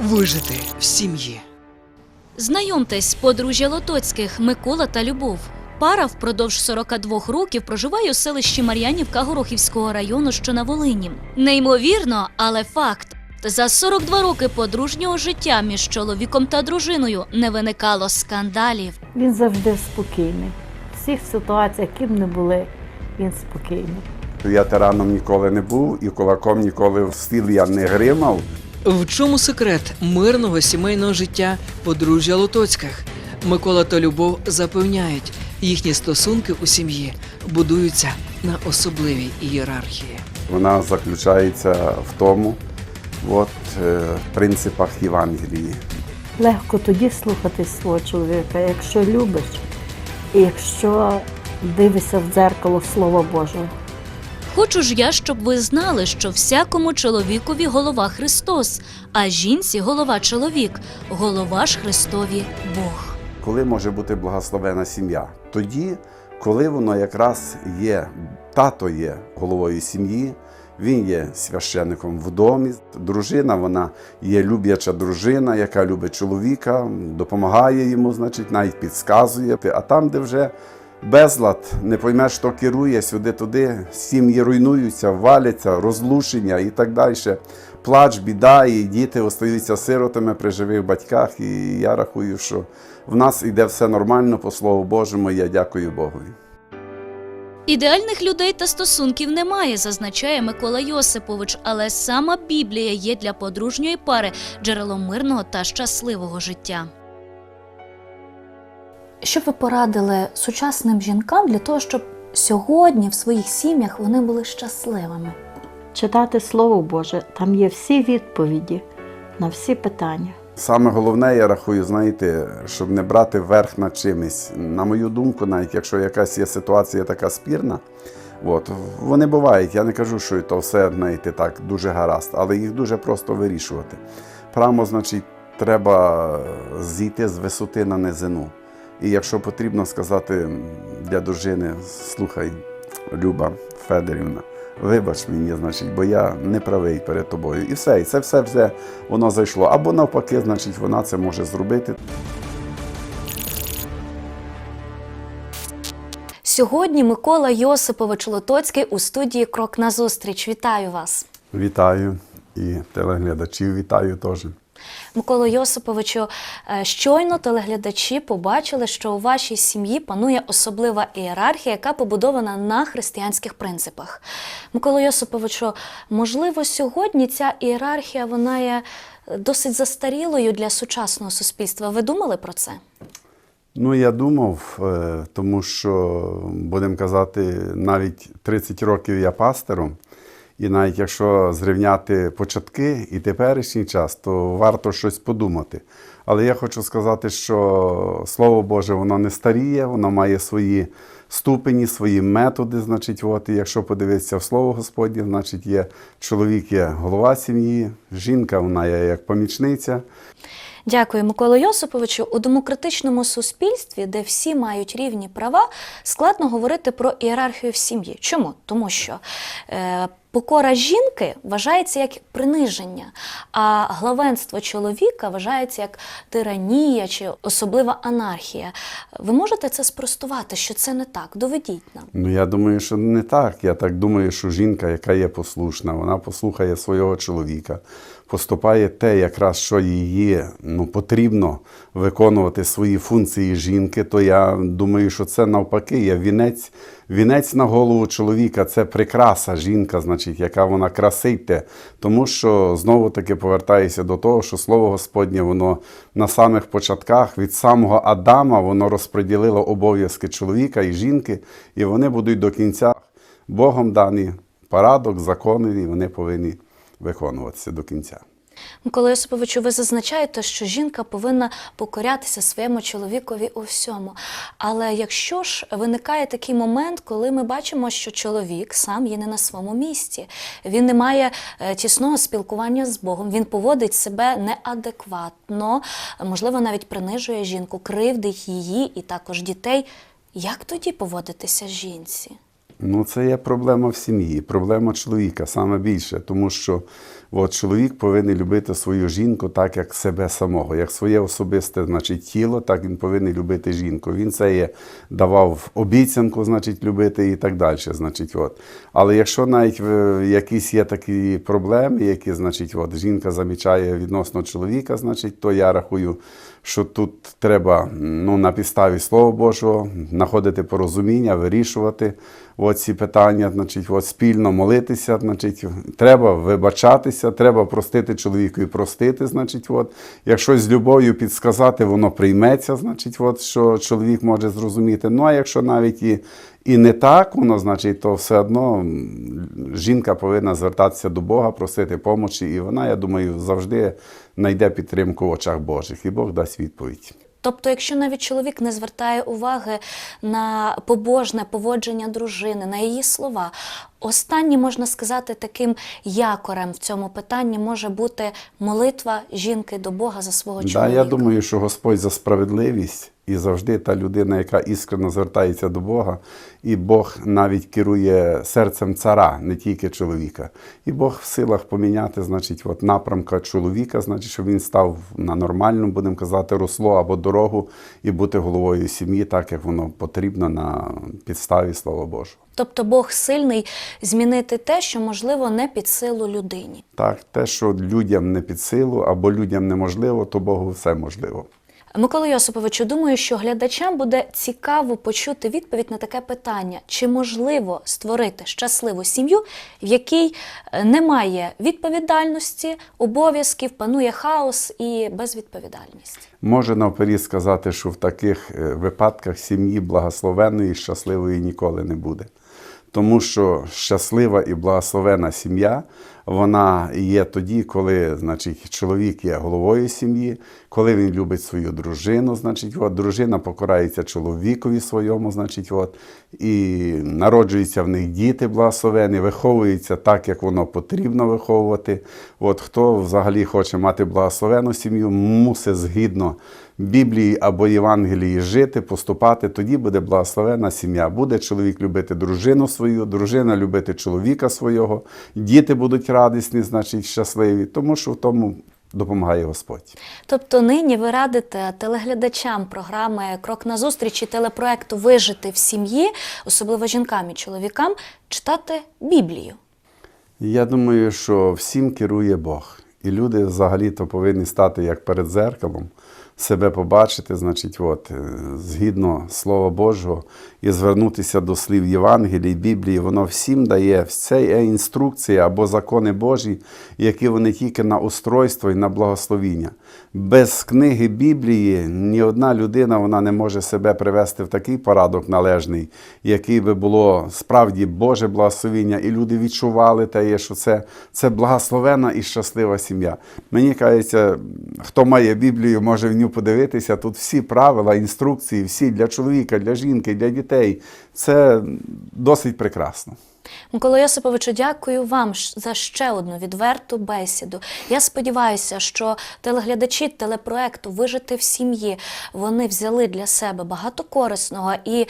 Вижити в сім'ї. Знайомтесь, подружжя Лотоцьких Микола та Любов. Пара впродовж 42 років проживає у селищі Мар'янівка Горохівського району, що на Волині. Неймовірно, але факт. За 42 роки подружнього життя між чоловіком та дружиною не виникало скандалів. Він завжди спокійний. В всіх ситуаціях, яким не були, він спокійний. Я тираном ніколи не був і кулаком ніколи в стіл я не гримав. В чому секрет мирного сімейного життя подружжя Лотоцьких? Микола та Любов запевняють, їхні стосунки у сім'ї будуються на особливій ієрархії. Вона заключається в тому, от, е, принципах Євангелії. Легко тоді слухати свого чоловіка, якщо любиш, і якщо дивишся в дзеркало Слова Божого. Хочу ж я, щоб ви знали, що всякому чоловікові голова Христос, а жінці голова чоловік, голова ж Христові Бог. Коли може бути благословена сім'я? Тоді, коли воно якраз є, тато є головою сім'ї, він є священником в домі. Дружина, вона є любляча дружина, яка любить чоловіка, допомагає йому, значить, навіть підказує. А там, де вже безлад, не поймеш, хто керує сюди-туди, сім'ї руйнуються, валяться, розлучення і так далі. Плач, біда, і діти остаються сиротами при живих батьках. І я рахую, що в нас йде все нормально, по слову Божому, я дякую Богові. Ідеальних людей та стосунків немає, зазначає Микола Йосипович, але сама Біблія є для подружньої пари джерелом мирного та щасливого життя. Що ви порадили сучасним жінкам для того, щоб сьогодні в своїх сім'ях вони були щасливими? Читати Слово Боже, там є всі відповіді на всі питання. Саме головне, я рахую, знаєте, щоб не брати верх над чимось. На мою думку, навіть якщо якась є ситуація така спірна, от, вони бувають. Я не кажу, що то все знаєте, так дуже гаразд, але їх дуже просто вирішувати. Прямо, значить, треба зійти з висоти на низину. І якщо потрібно сказати для дружини, слухай, Люба Федорівна, вибач мені, значить, бо я не правий перед тобою. І все, і це все, все воно зайшло. Або навпаки, значить, вона це може зробити. Сьогодні Микола Йосипович Лотоцький у студії Крок назустріч. Вітаю вас. Вітаю і телеглядачів вітаю теж. Миколо Йосиповичу, е, щойно телеглядачі побачили, що у вашій сім'ї панує особлива ієрархія, яка побудована на християнських принципах. Миколо Йосиповичу, можливо, сьогодні ця ієрархія вона є досить застарілою для сучасного суспільства. Ви думали про це? Ну, я думав, е, тому що, будемо казати, навіть 30 років я пастором, і навіть якщо зрівняти початки і теперішній час, то варто щось подумати. Але я хочу сказати, що Слово Боже, воно не старіє, воно має свої ступені, свої методи. Значить, от, і якщо подивитися в Слово Господнє, значить є чоловік є голова сім'ї, жінка вона є як помічниця. Дякую, Миколо Йосиповичу. У демократичному суспільстві, де всі мають рівні права, складно говорити про ієрархію в сім'ї. Чому? Тому що е, покора жінки вважається як приниження, а главенство чоловіка вважається як тиранія чи особлива анархія. Ви можете це спростувати, що це не так? Доведіть нам. Ну, я думаю, що не так. Я так думаю, що жінка, яка є послушна, вона послухає свого чоловіка, поступає те, якраз що її ну, потрібно виконувати свої функції жінки, то я думаю, що це навпаки є вінець. Вінець на голову чоловіка це прикраса жінка, значить, яка вона красите. Тому що знову таки повертаюся до того, що слово Господнє, воно на самих початках від самого Адама воно розподілило обов'язки чоловіка і жінки, і вони будуть до кінця Богом дані порядок, закони, і вони повинні виконуватися до кінця. Микола Йосиповичу, ви зазначаєте, що жінка повинна покорятися своєму чоловікові у всьому. Але якщо ж виникає такий момент, коли ми бачимо, що чоловік сам є не на своєму місці, він не має е, тісного спілкування з Богом, він поводить себе неадекватно, можливо, навіть принижує жінку, кривдить її і також дітей. Як тоді поводитися жінці? Ну, це є проблема в сім'ї, проблема чоловіка саме більше, тому що от, чоловік повинен любити свою жінку так, як себе самого, як своє особисте значить, тіло, так він повинен любити жінку. Він це є давав обіцянку, значить, любити і так далі. Значить, от. Але якщо навіть е, якісь є такі проблеми, які значить, от, жінка замічає відносно чоловіка, значить, то я рахую, що тут треба ну, на підставі Слова Божого знаходити порозуміння, вирішувати от ці питання, значить, от, спільно молитися, значить, треба вибачатися, треба простити чоловіку і простити, значить, от. якщо з любов'ю підсказати, воно прийметься, значить, от, що чоловік може зрозуміти. Ну а якщо навіть і, і не так воно, значить, то все одно жінка повинна звертатися до Бога, просити помочі, і вона, я думаю, завжди знайде підтримку в очах Божих, і Бог дасть відповідь. Тобто, якщо навіть чоловік не звертає уваги на побожне поводження дружини, на її слова, останнє можна сказати таким якорем в цьому питанні може бути молитва жінки до Бога за свого Да, чоловіка. я думаю, що Господь за справедливість і завжди та людина, яка іскрено звертається до Бога, і Бог навіть керує серцем цара, не тільки чоловіка. І Бог в силах поміняти, значить, от напрямка чоловіка, значить, щоб він став на нормальну, будемо казати, русло або дорогу і бути головою сім'ї, так як воно потрібно на підставі Слова Божого. Тобто Бог сильний змінити те, що можливо не під силу людині. Так, те, що людям не під силу або людям неможливо, то Богу все можливо. Микола Йосиповичу, думаю, що глядачам буде цікаво почути відповідь на таке питання: чи можливо створити щасливу сім'ю, в якій е, немає відповідальності, обов'язків, панує хаос і безвідповідальність? Може навперед сказати, що в таких е, випадках сім'ї благословенної і щасливої ніколи не буде. Тому що щаслива і благословена сім'я, вона є тоді, коли значить, чоловік є головою сім'ї, коли він любить свою дружину, значить, от, дружина покорається чоловікові своєму, значить, от, і народжуються в них діти благословені, виховуються так, як воно потрібно виховувати. От, хто взагалі хоче мати благословену сім'ю, мусить згідно Біблії або Євангелії жити, поступати, тоді буде благословена сім'я. Буде чоловік любити дружину свою, дружина любити чоловіка свого, діти будуть радісні, значить щасливі, тому що в тому допомагає Господь. Тобто нині ви радите телеглядачам програми Крок на зустріч» і телепроекту Вижити в сім'ї, особливо жінкам і чоловікам, читати Біблію. Я думаю, що всім керує Бог. І люди взагалі-то повинні стати як перед зеркалом, себе побачити, значить, от, е, згідно Слова Божого, і звернутися до слів Євангелії, Біблії, воно всім дає. Це є інструкція або закони Божі, які вони тільки на устройство і на благословіння. Без книги Біблії ні одна людина вона не може себе привести в такий порядок належний, який би було справді Боже благословіння, і люди відчували те, що це, це благословена і щаслива сім'я. Мені кажеться, хто має Біблію, може в нього подивитися. Тут всі правила, інструкції, всі для чоловіка, для жінки, для дітей. Це досить прекрасно. Микола Йосиповичу, дякую вам за ще одну відверту бесіду. Я сподіваюся, що телеглядачі телепроекту Вижити в сім'ї вони взяли для себе багато корисного, і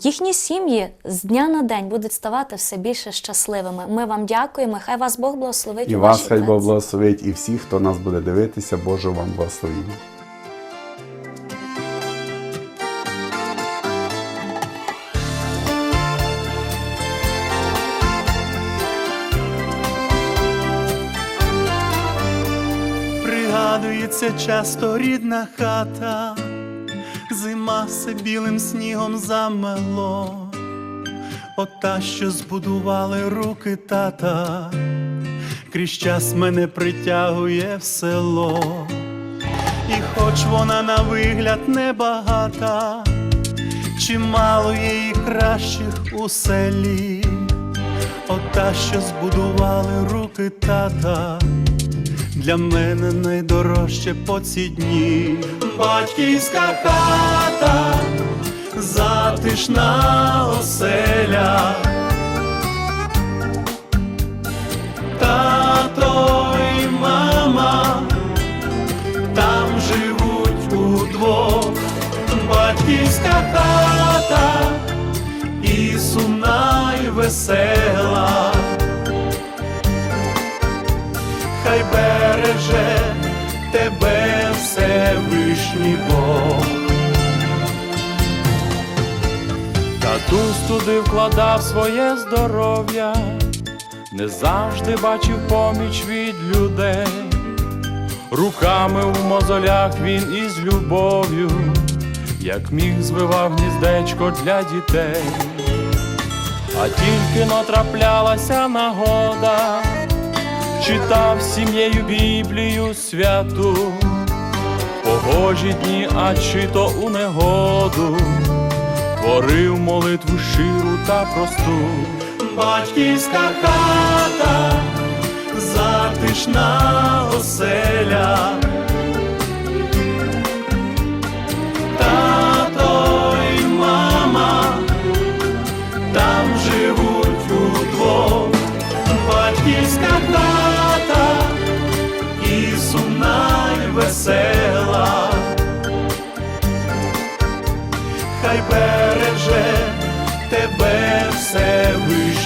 їхні сім'ї з дня на день будуть ставати все більше щасливими. Ми вам дякуємо. Хай вас Бог благословить. І вас хай Бог благословить, і всіх, хто нас буде дивитися, Боже вам благословіння. Пригадується часто рідна хата, зима все білим снігом замело, ота, що збудували руки тата, крізь час мене притягує в село, і хоч вона на вигляд небагата, чимало і кращих у селі, ота, що збудували руки тата для мене найдорожче по ці дні. Батьківська хата, затишна оселя. Тато і мама там живуть удвох, батьківська хата і сумна й весела. Береже тебе Всевишній Бог. Татусь туди вкладав своє здоров'я, не завжди бачив поміч від людей, руками в мозолях він із любов'ю, як міг звивав гніздечко для дітей, а тільки натраплялася нагода, читав сім'єю Біблію святу, погожі дні, а чи то у негоду творив молитву щиру та просту. Батьківська хата, затишна оселя.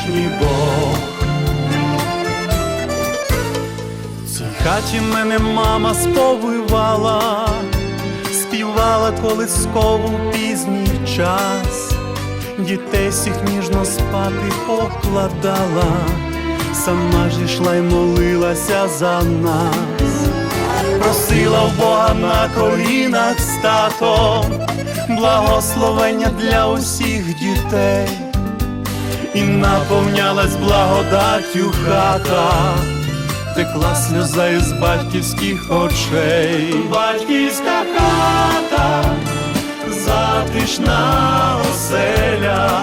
Всевишній Бог. В цій хаті мене мама сповивала, співала колискову пізній час, дітей всіх ніжно спати покладала, сама ж ішла й молилася за нас, просила в Бога на колінах з татом, благословення для усіх дітей, і наповнялась благодаттю хата, текла сльоза із батьківських очей, батьківська хата, затишна оселя.